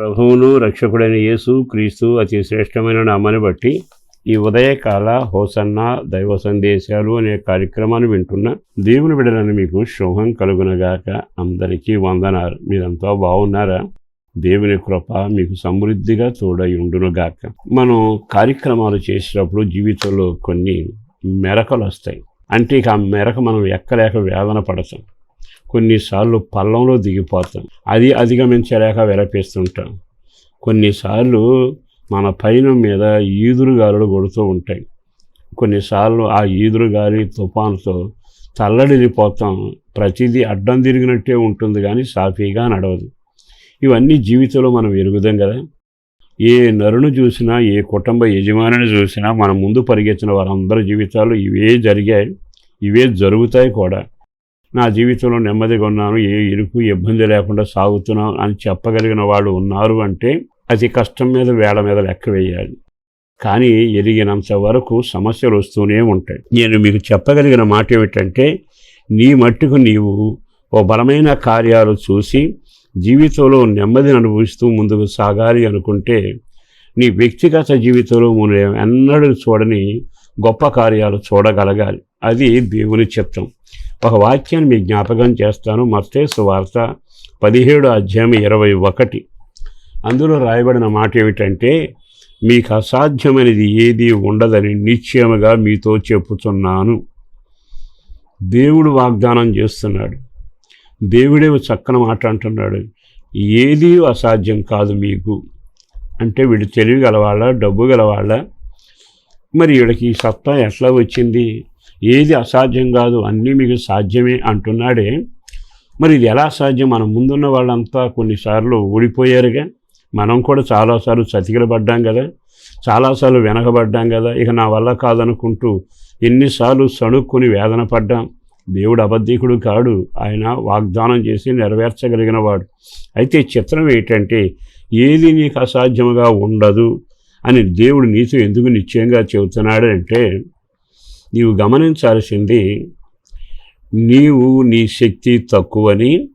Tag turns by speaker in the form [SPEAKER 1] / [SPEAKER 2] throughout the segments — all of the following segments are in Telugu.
[SPEAKER 1] ప్రభువును రక్షకుడైన యేసు క్రీస్తు అతి శ్రేష్టమైన నామాన్ని బట్టి ఈ ఉదయకాల హోసన్న దైవ సందేశాలు అనే కార్యక్రమాన్ని వింటున్న దేవుని బిడలను మీకు శుభం కలుగునగాక అందరికీ వందనాలు. మీరంతా బాగున్నారా? దేవుని కృప మీకు సమృద్ధిగా తోడై ఉండునుగాక. మనం కార్యక్రమాలు చేసేటప్పుడు జీవితంలో కొన్ని మెరకలు వస్తాయి. అంటే ఇక ఆ మెరక మనం ఎక్కలేక వేదన పడతాం. కొన్నిసార్లు పల్లంలో దిగిపోతాం. అది అధిగమించలేక విరపిస్తుంటాం. కొన్నిసార్లు మన పైన మీద ఈదురుగాలులు కొడుతూ ఉంటాయి. కొన్నిసార్లు ఆ ఈదురు గాలి తుఫానుతో తల్లడిల్లిపోతాం. ప్రతిదీ అడ్డం తిరిగినట్టే ఉంటుంది కానీ సాఫీగా నడవదు. ఇవన్నీ జీవితంలో మనం ఎరుగుదాం కదా. ఏ నరును చూసినా ఏ కుటుంబ యజమానిని చూసినా మన ముందు పరిగెత్తిన వారందరి జీవితాలు ఇవే జరిగాయి. ఇవే జరుగుతాయి కూడా. నా జీవితంలో నెమ్మదిగా ఉన్నాను ఏ ఇరుకు ఇబ్బంది లేకుండా సాగుతున్నాను అని చెప్పగలిగిన వాళ్ళు ఉన్నారు అంటే అది కష్టం మీద వేళ మీద లెక్క వేయాలి. కానీ ఎరిగినంత వరకు సమస్యలు వస్తూనే ఉంటాయి. నేను మీకు చెప్పగలిగిన మాట ఏమిటంటే నీ మట్టుకు నీవు ఓ బలమైన కార్యాలు చూసి జీవితంలో నెమ్మదిని అనుభవిస్తూ ముందుకు సాగాలి అనుకుంటే నీ వ్యక్తిగత జీవితంలో మనం ఎన్నడూ చూడని గొప్ప కార్యాలు చూడగలగాలి. అది దేవుని చిత్తం. ఒక వాక్యాన్ని మీ జ్ఞాపకం చేస్తాను. మత్తే సువార్త పదిహేడు అధ్యాయం ఇరవై ఒకటి. అందులో రాయబడిన మాట ఏమిటంటే మీకు అసాధ్యమైనది ఏది ఉండదని నిశ్చయముగా మీతో చెప్పుతున్నాను దేవుడు వాగ్దానం చేస్తున్నాడు. దేవుడే చక్కన మాట అంటున్నాడు. ఏది అసాధ్యం కాదు మీకు. అంటే వీడు తెలివి గలవాళ్ళ డబ్బు గలవాళ్ళ. మరి వీడికి ఈ సత్తా ఎట్లా వచ్చింది? ఏది అసాధ్యం కాదు అన్నీ మీకు సాధ్యమే అంటున్నాడే. మరి ఇది ఎలా సాధ్యం? మన ముందున్న వాళ్ళంతా కొన్నిసార్లు ఓడిపోయారుగా మనం కూడా చాలాసార్లు చతికిలబడ్డాం కదా. చాలాసార్లు వెనకబడ్డాం కదా. ఇక నా వల్ల కాదనుకుంటూ ఎన్నిసార్లు సణుక్కుని వేదన పడ్డాం. దేవుడు అబద్ధికుడు కాడు. ఆయన వాగ్దానం చేసి నెరవేర్చగలిగిన వాడు. అయితే చిత్రం ఏంటంటే ఏది నీకు అసాధ్యముగా ఉండదు అని దేవుడు నీతో ఎందుకు నిశ్చయంగా చెబుతున్నాడు అంటే నీవు గమనించాల్సింది నీవు నీ శక్తి తక్కువని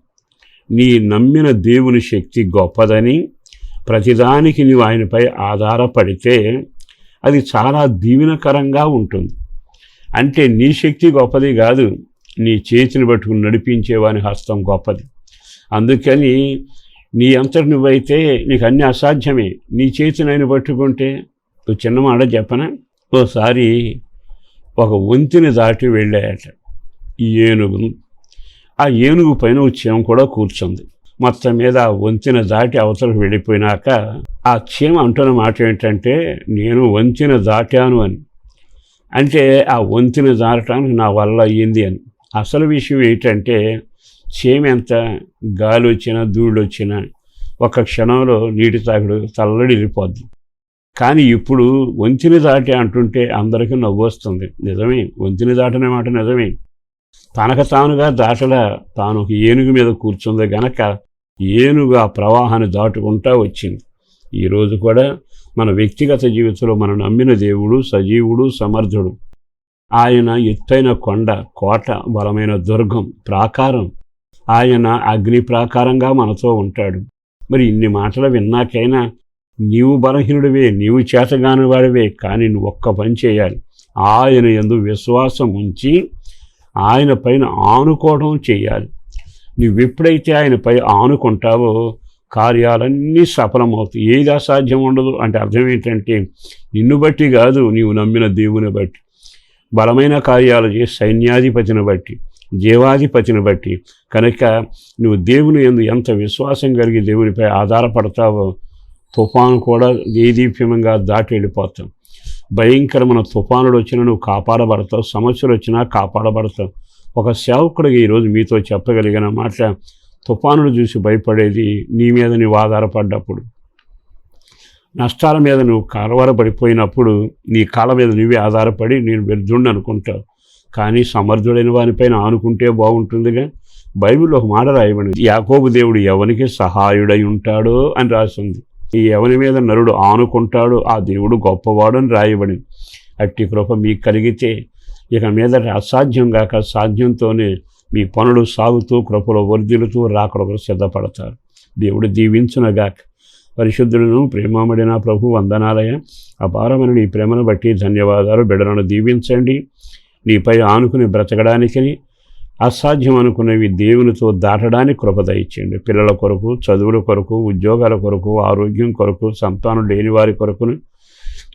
[SPEAKER 1] నీ నమ్మిన దేవుని శక్తి గొప్పదని ప్రతిదానికి నీవు ఆయనపై ఆధారపడితే అది చాలా దీవెనకరంగా ఉంటుంది. అంటే నీ శక్తి గొప్పది కాదు నీ చేతిని పట్టుకుని నడిపించేవాని హస్తం గొప్పది. అందుకని నీ అంతటి నువ్వైతే నీకు అన్ని అసాధ్యమే. నీ చేతిని ఆయన పట్టుకుంటే నువ్వు చిన్న మాట చెప్పనా? ఓసారి ఒక వంతిని దాటి వెళ్ళాయట ఈ ఏనుగు. ఆ ఏనుగు పైన చీమ కూడా కూర్చుంది. మొత్తం మీద ఆ వంతెన దాటి అవతలకు వెళ్ళిపోయినాక ఆ చీమ అంటున్న మాట ఏంటంటే నేను వంతెన దాటాను అని. అంటే ఆ వంతెన దాటడానికి నా వల్ల అయ్యింది అని. అసలు విషయం ఏంటంటే చీమ ఎంత గాలి వచ్చినా ధూళి వచ్చినా ఒక క్షణంలో నీటి తాగుడు తల్లడిల్లిపోద్ది. కానీ ఇప్పుడు వంతిని దాటి అంటుంటే అందరికీ నవ్వు వస్తుంది. నిజమే. వంతిని దాటనే మాట నిజమే. తనకు తానుగా దాటలా తాను ఒక ఏనుగు మీద కూర్చుంది గనక ఏనుగు ఆ ప్రవాహాన్ని దాటుకుంటా వచ్చింది. ఈరోజు కూడా మన వ్యక్తిగత జీవితంలో మనం నమ్మిన దేవుడు సజీవుడు సమర్థుడు. ఆయన ఎత్తైన కొండ కోట బలమైన దుర్గం ప్రాకారం. ఆయన అగ్ని ప్రాకారంగా మనతో ఉంటాడు. మరి ఇన్ని మాటలు విన్నాకైనా నీవు బలహీనుడివే నీవు చేతగాని వాడివే కానీ నువ్వు ఒక్క పని చేయాలి. ఆయన ఎందు విశ్వాసం ఉంచి ఆయన పైన ఆనుకోవడం చేయాలి. నువ్వు ఎప్పుడైతే ఆయనపై ఆనుకుంటావో కార్యాలన్నీ సఫలమవుతాయి. ఏది అసాధ్యం ఉండదు. అంటే అర్థం ఏంటంటే నిన్ను బట్టి కాదు నీవు నమ్మిన దేవుని బట్టి. బలమైన కార్యాలు చేసి సైన్యాధిపతిని బట్టి జీవాధిపతిని బట్టి. కనుక నువ్వు దేవుని ఎందు ఎంత విశ్వాసం కలిగి దేవునిపై ఆధారపడతావో తుఫాను కూడా దేదీప్యమంగా దాటి వెళ్ళిపోతాం. భయంకరమైన తుఫానులు వచ్చినా నువ్వు కాపాడబడతావు సమస్యలు వచ్చినా కాపాడబడతావు. ఒక సేవకుడిగా ఈరోజు మీతో చెప్పగలిగిన మాట తుఫానులు చూసి భయపడేది నీ మీద నువ్వు ఆధారపడ్డప్పుడు. నష్టాల మీద నువ్వు కలవరపడిపోయినప్పుడు నీ కాళ్ళ మీద నువ్వే ఆధారపడి నేను వ్యర్థుణ్ణి అనుకుంటావు. కానీ సమర్థుడైన వానిపైన ఆనుకుంటే బాగుంటుందిగా. బైబిల్లో ఒక మాట రాయబడింది యాకోబు దేవుడు ఎవరికి సహాయుడై ఉంటాడో అని రాసింది. ఈ ఎవరి మీద నరుడు ఆనుకుంటాడు ఆ దేవుడు గొప్పవాడు అని రాయబడింది. అట్టి కృప మీకు కలిగితే ఇక మీద అసాధ్యం కాక సాధ్యంతోనే మీ పనులు సాగుతూ కృపలో వర్ధిలుతూ రాకడొకరు సిద్ధపడతారు. దేవుడు దీవించునగాక. పరిశుద్ధులను ప్రేమమడిన ప్రభు వందనాలయ. అపారమైన నీ ప్రేమను బట్టి ధన్యవాదాలు. బిడలను దీవించండి. నీపై ఆనుకుని బ్రతకడానికి అసాధ్యం అనుకునేవి దేవునితో దాటడానికి కృపద ఇచ్చేయండి పిల్లల కొరకు చదువుల కొరకు ఉద్యోగాల కొరకు ఆరోగ్యం కొరకు సంతానం లేని వారి కొరకును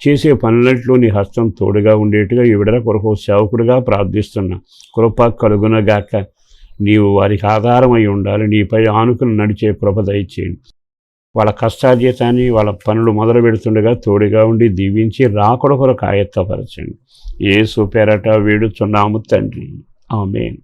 [SPEAKER 1] చేసే పనులట్లో నీ హస్తం తోడుగా ఉండేట్టుగా ఈ విడల కొరకు సేవకుడిగా ప్రార్థిస్తున్నా కృప కలుగునగాక నీవు వారికి ఆధారమై ఉండాలి. నీపై ఆనుకుని నడిచే కృప దయచేయండి. వాళ్ళ కష్టార్జితాన్ని వాళ్ళ పనులు మొదలు పెడుతుండగా తోడుగా ఉండి దీవించి రాకడ కొరకు ఆయత్తపరచండి. ఏ పేరట వేడుచున్నాము తండ్రి. ఆమెన్.